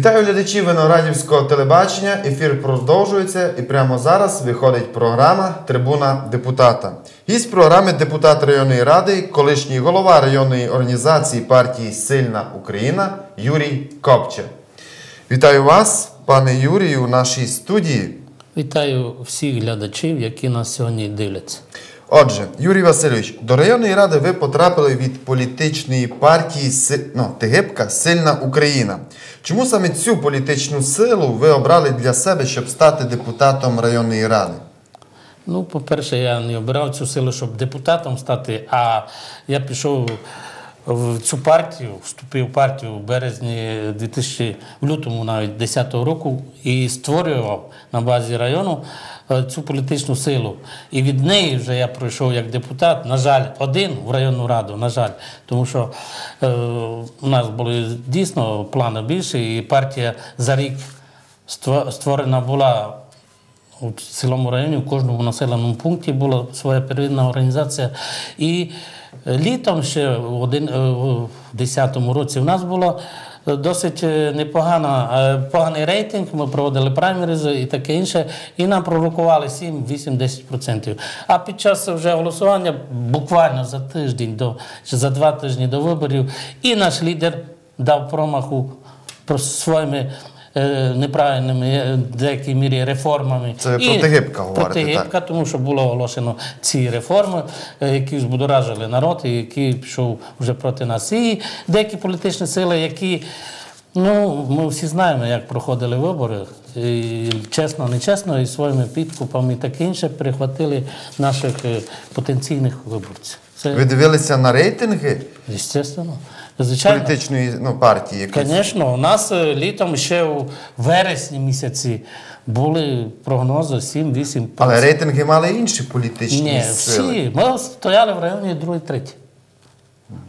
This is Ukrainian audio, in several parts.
Вітаю глядачів Виноградівського телебачення. Ефір продовжується і прямо зараз виходить програма Трибуна депутата. Гість програми депутат районної ради, колишній голова районної організації партії Сильна Україна Юрій Копче. Вітаю вас, пане Юрію, у нашій студії. Вітаю всіх глядачів, які нас сьогодні дивляться. Отже, Юрій Васильович, до районної ради ви потрапили від політичної партії ну, Тигибка Сильна Україна. Чому саме цю політичну силу ви обрали для себе, щоб стати депутатом районної ради? Ну, по-перше, я не обирав цю силу, щоб депутатом стати, а я пішов в цю партію, вступив в партію в березні 2000, в лютому навіть 10-го року і створював на базі району е, цю політичну силу. І від неї вже я пройшов як депутат, на жаль, один в районну раду, на жаль, тому що е, у нас були дійсно плани більше, і партія за рік створена була у цілому районі, у кожному населеному пункті була своя первинна організація. І літом ще в один- е, в 10-му році в нас було досить непогана, е, поганий рейтинг. Ми проводили праймеризи і таке інше, і нам пророкували 7, 8, 10%. А під час вже голосування, буквально за тиждень до за два тижні до виборів, і наш лідер дав промаху про своїми неправильними е, в деякій мірі реформами. Це І про Тигибка говорите, Про Тигибка, тому що було оголошено ці реформи, е, які збудоражили народ, і які пішов вже проти нас. І деякі політичні сили, які. Ну, ми всі знаємо, як проходили вибори. І чесно, нечесно, і своїми підкупами і таке інше перехватили наших е, потенційних виборців. Це, Ви дивилися на рейтинги звісно. Звичайно. політичної ну, партії? якоїсь? Звісно, у нас е, літом ще у вересні місяці були прогнози 7-8 Але рейтинги мали інші політичні Ні, сили. всі. Ми стояли в районі 2-3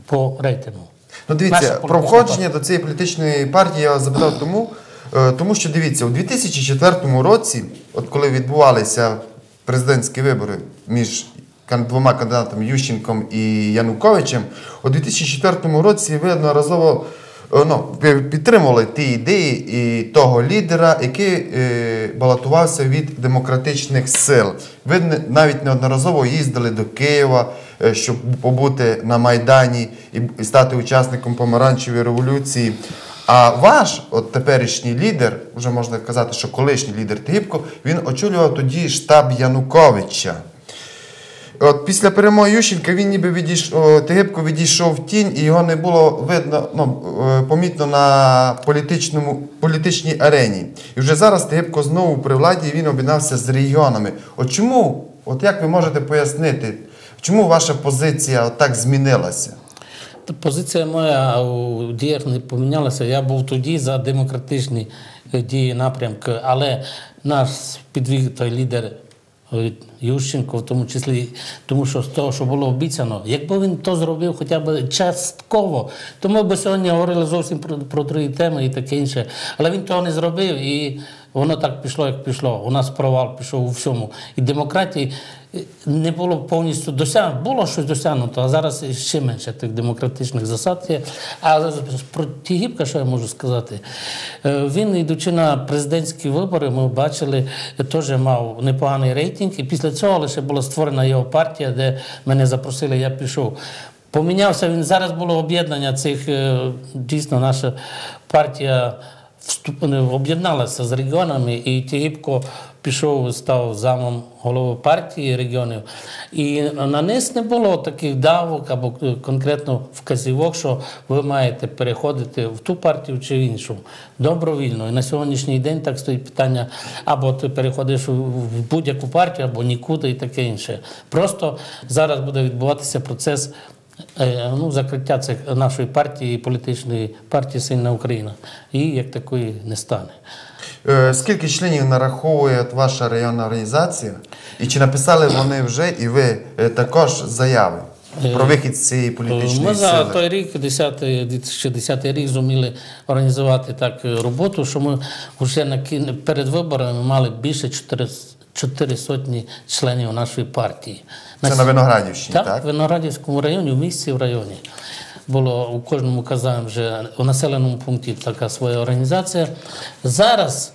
по рейтингу. Ну, дивіться, про входження до цієї політичної партії я вас запитав тому, е, тому що дивіться, у 2004 році, от коли відбувалися президентські вибори між двома кандидатами Ющенком і Януковичем, у 2004 році ви одноразово е, ну, підтримували ті ідеї і того лідера, який е, балотувався від демократичних сил. Ви навіть неодноразово їздили до Києва, е, щоб побути на Майдані і, стати учасником помаранчевої революції. А ваш от теперішній лідер, вже можна казати, що колишній лідер Тигибко, він очолював тоді штаб Януковича. От після перемоги Ющенка він ніби відійшов, Тигибко відійшов в тінь, і його не було видно, ну, е, помітно на політичному, політичній арені. І вже зараз Тигибко знову при владі він об'єднався з регіонами. От чому, от як ви можете пояснити, чому ваша позиція так змінилася? Позиція моя у діях не помінялася. Я був тоді за демократичні е, дії напрямки, але наш підвів той лідер Ющенко, в тому числі, тому що з того, що було обіцяно, якби він то зробив хоча б частково, то ми б сьогодні говорили зовсім про, про другі теми і таке інше. Але він того не зробив і воно так пішло, як пішло. У нас провал пішов у всьому. І демократії не було повністю досягнуто. Було щось досягнуто, а зараз ще менше тих демократичних засад є. А про Тігіпка, що я можу сказати? Е, Він, йдучи на президентські вибори, ми бачили, теж мав непоганий рейтинг. І після цього лише була створена його партія, де мене запросили, я пішов. Помінявся він. Зараз було об'єднання цих е, дійсно наша партія об'єдналася з регіонами, і Тігіпко пішов, став замом голови партії регіонів. І на них не було таких давок або конкретно вказівок, що ви маєте переходити в ту партію чи в іншу. Добровільно. І на сьогоднішній день так стоїть питання: або ти переходиш в будь-яку партію, або нікуди і таке інше. Просто зараз буде відбуватися процес. Е, ну, закриття цих нашої партії, політичної партії Сильна Україна. І як такої не стане. Е, Скільки членів нараховує ваша районна організація? І чи написали вони вже і ви е, також заяви про вихід з цієї політичної Ми за той рік, 10, 2010 рік, зуміли організувати так роботу, що ми вже перед виборами мали більше 4, 4 сотні членів нашої партії. Це на Виноградівщині, Так, так? в Виноградівському районі, в місті в районі. було у кожному казаємо вже у населеному пункті така своя організація. Зараз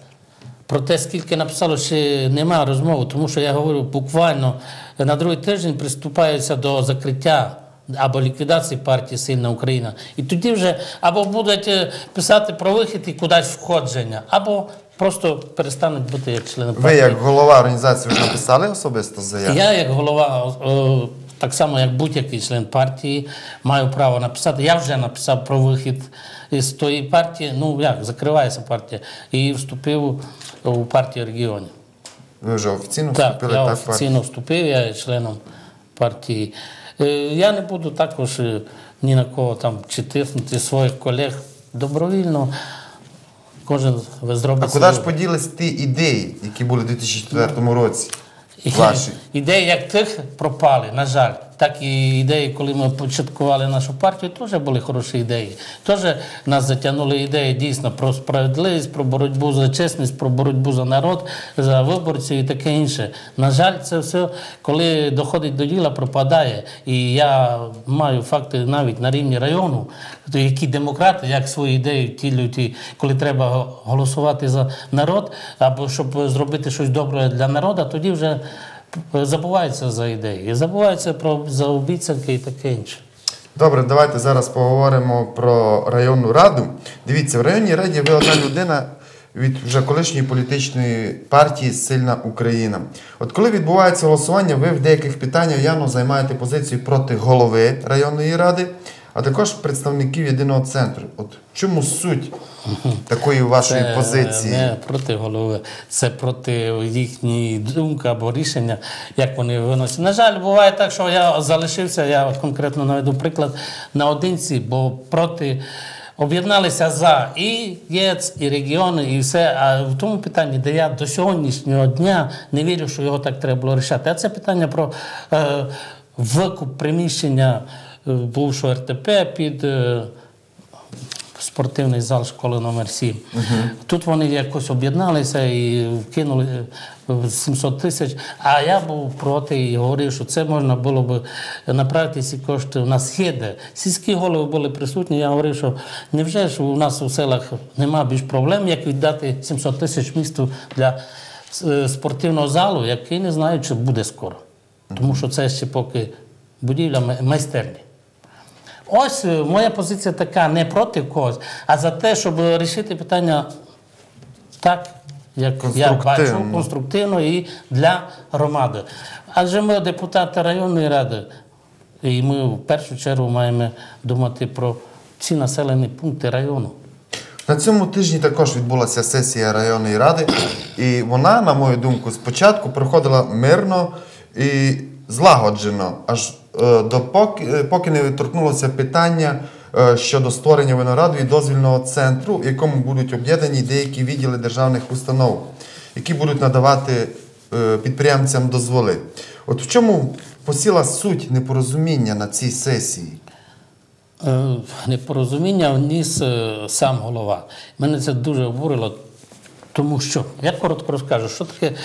про те, скільки написало, ще немає розмови, тому що я говорю, буквально на другий тиждень приступається до закриття або ліквідації партії Сильна Україна. І тоді вже або будуть е, писати про вихід і кудись входження, або просто перестануть бути як члени Ви, як голова організації, вже написали особисто заяву? Я, як голова, так само як будь-який член партії, маю право написати. Я вже написав про вихід із тої партії. Ну як закривається партія, і вступив у партію регіонів. Ви вже офіційно Так, вступили я так, офіційно вступив, я є членом партії. Е, Я не буду також е, ні на кого там чи тиснути своїх колег добровільно. Кожен зробить. А куди ж поділись ті ідеї, які були у 2004 році? Ваші? Ідеї як тих пропали, на жаль. Так і ідеї, коли ми початкували нашу партію, теж були хороші ідеї. Теж нас затягнули ідеї дійсно про справедливість, про боротьбу за чесність, про боротьбу за народ, за виборців і таке інше. На жаль, це все, коли доходить до діла, пропадає. І я маю факти навіть на рівні району, які демократи, як свої ідеї втілюють, коли треба голосувати за народ, або щоб зробити щось добре для народу, тоді вже забуваються за ідеї. Забуваються про за обіцянки і таке інше. Добре, давайте зараз поговоримо про районну раду. Дивіться, в районній раді ви одна людина від вже колишньої політичної партії Сильна Україна. От коли відбувається голосування, ви в деяких питаннях явно займаєте позицію проти голови районної ради, а також представників єдиного центру. От чому суть такої вашої Це позиції? не проти голови, це проти їхньої думки або рішення, як вони виносять. На жаль, буває так, що я залишився, я от конкретно наведу приклад наодинці, бо проти. Об'єдналися за і ЄЦ, і регіони, і все. А в тому питанні, де я до сьогоднішнього дня не вірю, що його так треба було рішати. А це питання про е, викуп приміщення е, бувшого РТП під. Е, спортивний зал школи номер 7 Тут вони якось об'єдналися і вкинули е, 700 тисяч. А я був проти і говорив, що це можна було б направити ці кошти на схід. Сільські голови були присутні. Я говорив, що невже ж у нас у селах нема більш проблем, як віддати 700 тисяч місту для е, спортивного залу, який не знаю, чи буде скоро. Тому що це ще поки будівля майстерні. Ось е, моя позиція така не проти когось, а за те, щоб рішити питання так, як я бачу, Конструктивно. і для громади. Адже ми депутати районної ради, і ми в першу чергу маємо думати про ці населені пункти району. На цьому тижні також відбулася сесія районної ради, і вона, на мою думку, спочатку проходила мирно і злагоджено, аж допоки е, поки не торкнулося питання е, щодо створення винограду і дозвільного центру, в якому будуть об'єднані деякі відділи державних установ, які будуть надавати е, підприємцям дозволи. От в чому посіла суть непорозуміння на цій сесії? Е, непорозуміння вніс е, сам голова. Мене це дуже обурило, тому що я коротко розкажу, що таке.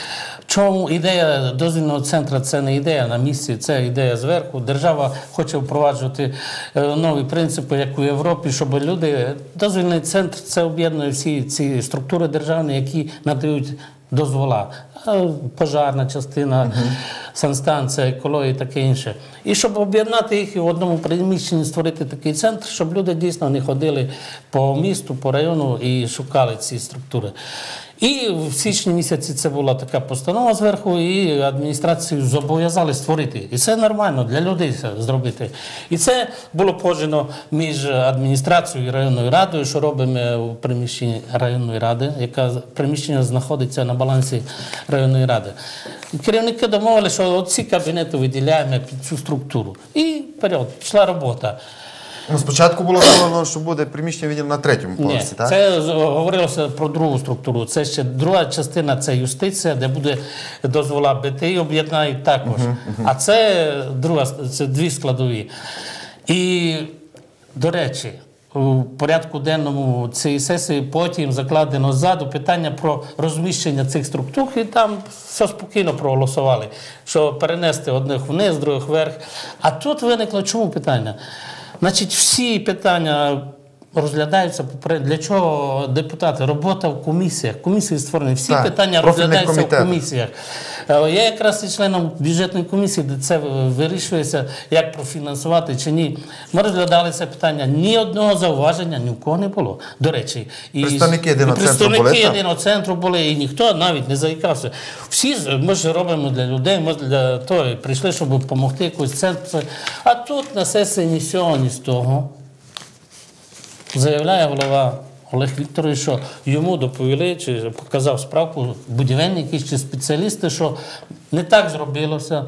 Чому ідея дозвільного центру це не ідея на місці, це ідея зверху. Держава хоче впроваджувати е, нові принципи, як у Європі, щоб люди. Дозвільний центр це об'єднує всі ці структури державні, які надають дозвола. Пожарна частина, санстанція, екологія і таке інше. І щоб об'єднати їх і в одному приміщенні створити такий центр, щоб люди дійсно не ходили по місту, по району і шукали ці структури. І в січні місяці це була така постанова зверху, і адміністрацію зобов'язали створити. І це нормально для людей це зробити. І це було погоджено між адміністрацією і районною радою, що робимо у приміщенні районної ради, яка приміщення знаходиться на балансі районної ради. Керівники домовили, що ці кабінети виділяємо під цю структуру. І вперед, пішла робота. Ну, спочатку було сказано, що буде приміщення відділ на третьому Ні, поверсі, так? це говорилося про другу структуру. Це ще друга частина це юстиція, де буде дозвола БТІ об'єднають також. А це друга це дві складові. І, до речі, у порядку денному цієї сесії потім закладено ззаду питання про розміщення цих структур, і там все спокійно проголосували, що перенести одних вниз, других вверх. А тут виникло чому питання? Значить, всі питання розглядаються для чого депутати? Робота в комісіях. Комісії створені. Всі Так, питання розглядаються в комісіях. Е, Я якраз і членом бюджетної комісії, де це вирішується, як профінансувати чи ні. Ми розглядали це питання. Ні одного зауваження ні в кого не було. До речі, і Представники єдиного представники були, єдиного центру були, і ніхто навіть не заїкався. Всі ми ж робимо для людей, ми для того прийшли, щоб допомогти якусь центру. А тут на сесії ні з цього, ні з того. Заявляє голова Олег Вікторович, що йому доповіли чи показав справку будівельники чи спеціалісти, що не так зробилося.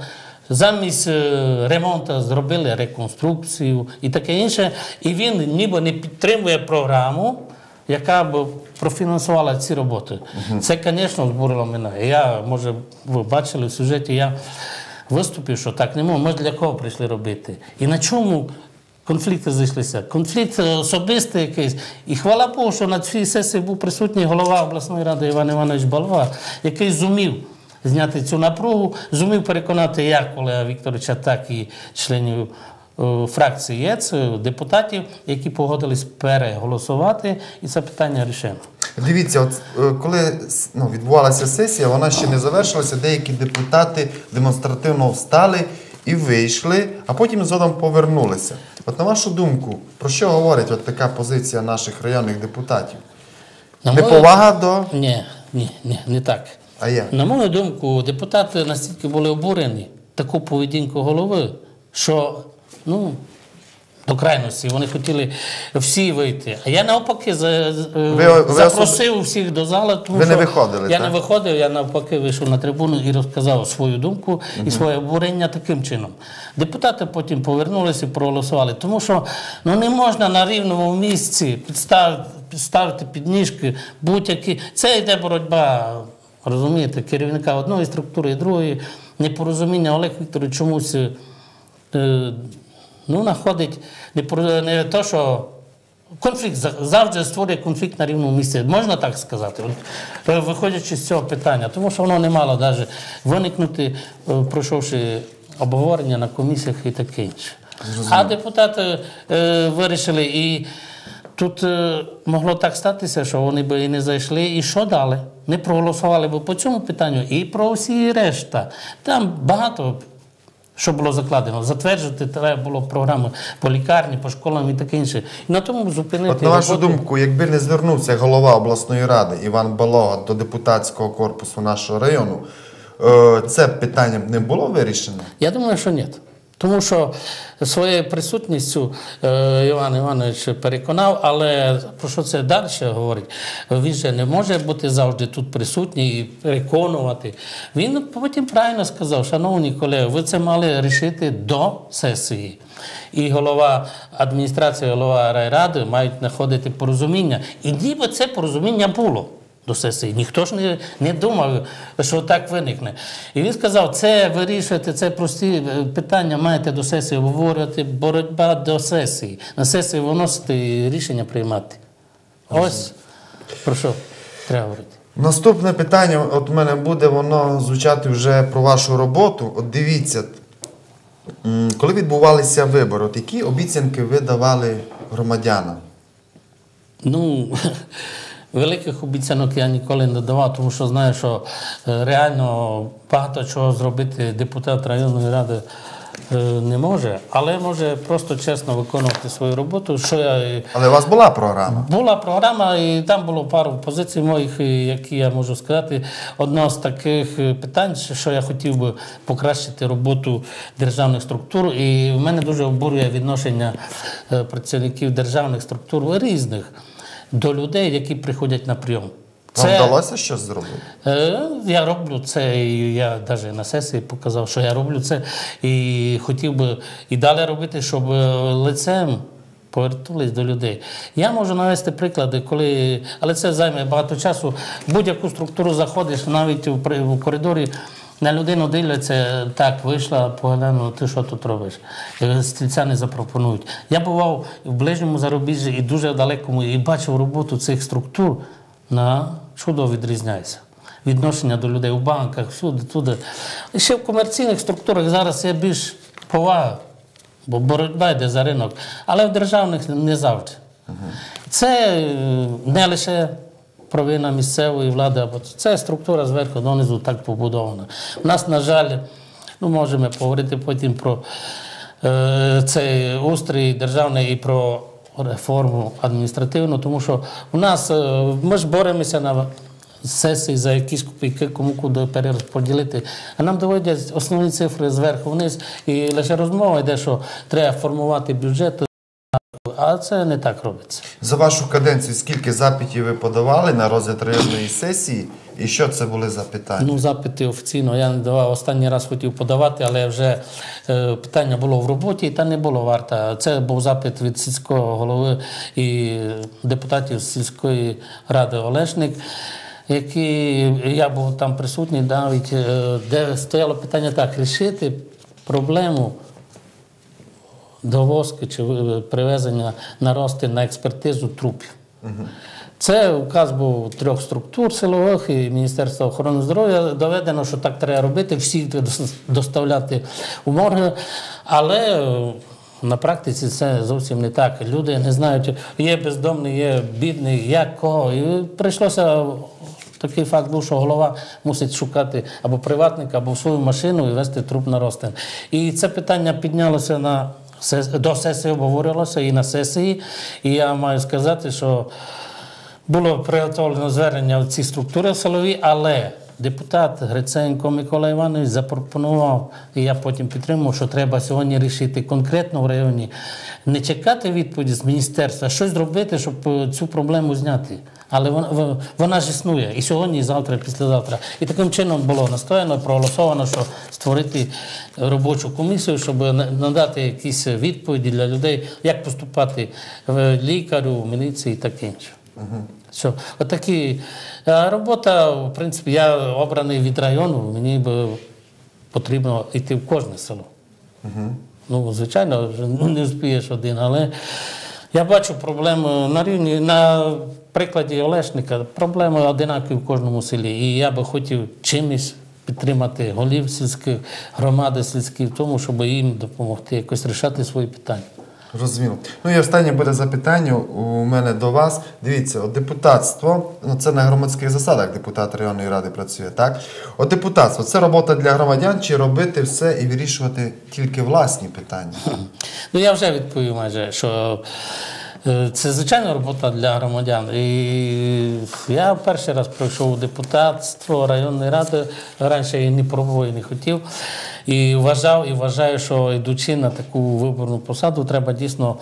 Замість е, ремонту зробили реконструкцію і таке інше. І він ніби не підтримує програму, яка б профінансувала ці роботи. Це, звісно, збурило мене. Я, може, ви бачили в сюжеті, я виступив, що так не можна. Ми для кого прийшли робити? І на чому конфлікти зайшлися? Конфлікт е, особистий якийсь. І хвала Богу, що на цій сесії був присутній голова обласної ради Іван Іванович Балва, який зумів зняти цю напругу, зумів переконати як Олега Вікторовича, так і членів е, фракції ЄЦ, депутатів, які погодились переголосувати, і це питання рішено. Дивіться, от е, коли ну, відбувалася сесія, вона ще не завершилася. Деякі депутати демонстративно встали і вийшли, а потім згодом повернулися. От на вашу думку, про що говорить от така позиція наших районних депутатів? На мою- Неповага до. Ні, ні, ні, не так. А як? На мою думку, депутати настільки були обурені таку поведінку голови, що ну, до крайності вони хотіли всі вийти. А я навпаки за, Ви- ви запросив всіх до зали, тому Ви не виходили, я так? не виходив, я навпаки вийшов на трибуну і розказав свою думку і своє обурення таким чином. Депутати потім повернулися і проголосували, тому що ну, не можна на рівному місці підставити, підставити підніжки будь-які. Це йде боротьба, розумієте, керівника одної структури і другої. Непорозуміння Олег Вікторович чомусь е, ну, знаходить не, про- не то, що Конфлікт завжди створює конфлікт на рівному місці. Можна так сказати, От, е, виходячи з цього питання, тому що воно не мало навіть виникнути, е, пройшовши обговорення на комісіях і таке інше. А депутати е, вирішили, і тут е, могло так статися, що вони би і не зайшли, і що дали? Не проголосували б по цьому питанню і про всі решта. Там багато що було закладено. Затверджувати треба було програми по лікарні, по школам і таке інше. І на тому зупинити. От на вашу роботи. думку, якби не звернувся голова обласної ради Іван Балога до депутатського корпусу нашого району, е, це питання б не було вирішено? Я думаю, що ні. Тому що своєю присутністю е, Іван Іванович переконав, але про що це далі говорить? Він же не може бути завжди тут присутній і переконувати. Він потім правильно сказав, шановні колеги, ви це мали рішити до сесії. І голова адміністрації, голова райради мають знаходити порозуміння. І ніби це порозуміння було до сесії. Ніхто ж не, не думав, що так виникне. І він сказав, це вирішуєте, це прості е, питання маєте до сесії обговорювати, боротьба до сесії. На сесії виносити і рішення приймати. Ось про що треба говорити. Наступне питання, от у мене буде воно звучати вже про вашу роботу. От дивіться, коли відбувалися вибори, от які обіцянки ви давали громадянам? Ну, великих обіцянок я ніколи не давав, тому що знаю, що е, реально багато чого зробити депутат районної ради е, не може, але може просто чесно виконувати свою роботу. Що я Але у вас була програма. була програма, і там було пару позицій моїх, які я можу сказати. Одна з таких е, питань, що я хотів би покращити роботу державних структур. І в мене дуже обурює відношення е, працівників державних структур різних до людей, які приходять на прийом. Вам вдалося щось зробити? Е, Я роблю це, і я навіть на сесії показав, що я роблю це, і хотів би і далі робити, щоб е, лицем повернулись до людей. Я можу навести приклади, коли, але це займе багато часу. Будь-яку структуру заходиш, навіть в коридорі. На людину дивляться, так, вийшла, поглянула, ти що тут робиш? Е, Стільця не запропонують. Я бував в ближньому зарубіжжі і дуже далекому, і бачив роботу цих структур на чудово відрізняється. Відношення до людей у банках, всюди, туди. І ще в комерційних структурах зараз є більш повага Бо боротьба йде за ринок, але в державних не завжди. Це е, не лише провина місцевої влади, або це структура зверху донизу так побудована. У нас, на жаль, ну можемо поговорити потім про е, цей устрій державний і про реформу адміністративну, тому що у нас е, ми ж боремося на сесії за якісь копійки, кому куди перерозподілити. А нам доводять основні цифри зверху вниз, і лише розмова йде, що треба формувати бюджет, а це не так робиться. За вашу каденцію скільки запитів ви подавали на розгляд районної сесії, і що це були за питання? Ну, запити офіційно я не давав. Останній раз хотів подавати, але вже е, питання було в роботі, і та не було варта. Це був запит від сільського голови і депутатів сільської ради Олешник. Які я був там присутній, навіть е, де стояло питання так: рішити проблему довозки чи е, привезення нарости на експертизу трупів. Це указ був трьох структур силових і Міністерства охорони здоров'я. Доведено, що так треба робити, всі доставляти у морги. Але е, на практиці це зовсім не так. Люди не знають, є бездомний, є бідний, як кого. І прийшлося такий факт був, що голова мусить шукати або приватника, або свою машину і вести труп на розтин. І це питання піднялося на до сесії, обговорювалося і на сесії. І я маю сказати, що було приготовлено звернення в ці структури силові, але депутат Гриценко Микола Іванович запропонував, і я потім підтримав, що треба сьогодні рішити конкретно в районі, не чекати відповіді з міністерства, щось зробити, щоб е, цю проблему зняти. Але вона, вона ж існує і сьогодні, і завтра, і післязавтра. І таким чином було настояно, проголосовано, що створити робочу комісію, щоб надати якісь відповіді для людей, як поступати в лікарю, в міліції і таке інше. Що, отакі. А робота, в принципі, я обраний від району, мені би потрібно йти в кожне село. Ну, звичайно, не вспієш один, але я бачу проблему на рівні, на прикладі Олешника, проблеми одинакові в кожному селі. І я би хотів чимось підтримати голів сільських громади сільських в тому, щоб їм допомогти якось рішати свої питання. Розуміло. Ну і останнє буде запитання у мене до вас. Дивіться, от депутатство, ну це на громадських засадах депутат районної ради працює, так? От депутатство це робота для громадян чи робити все і вирішувати тільки власні питання? Ну, я вже відповів майже, що це звичайна робота для громадян. І я перший раз пройшов у депутатство районної ради. Раніше я не пробував і не хотів. І вважав і вважаю, що йдучи на таку виборну посаду, треба дійсно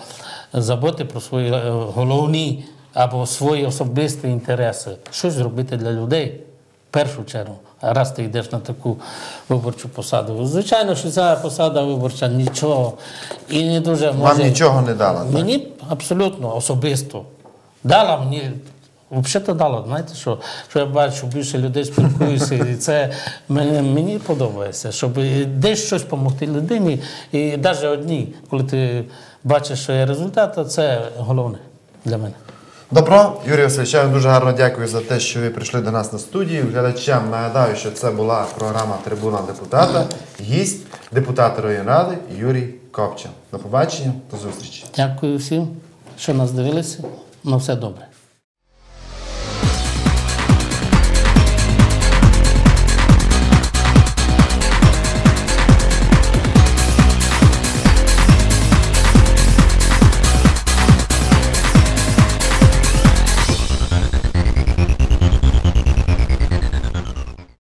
забути про свої е, головні або свої особисті інтереси. Щось зробити для людей. Першу чергу, раз ти йдеш на таку виборчу посаду. Звичайно, що ця посада виборча нічого і не дуже може. Вам нічого не дала. так? Мені абсолютно особисто дала мені. Взагалі дала, знаєте, що, що я бачу, більше людей спілкуюся, і це мені, мені подобається, щоб десь щось допомогти людині. І навіть одній, коли ти бачиш, що є результат, то це головне для мене. Добро, Юрій Васильович, я вам дуже гарно дякую за те, що ви прийшли до нас на студію. Глядачам нагадаю, що це була програма Трибуна депутата. Гість депутат районної ради Юрій Копча. До побачення, до зустрічі. Дякую всім, що нас дивилися. На все добре.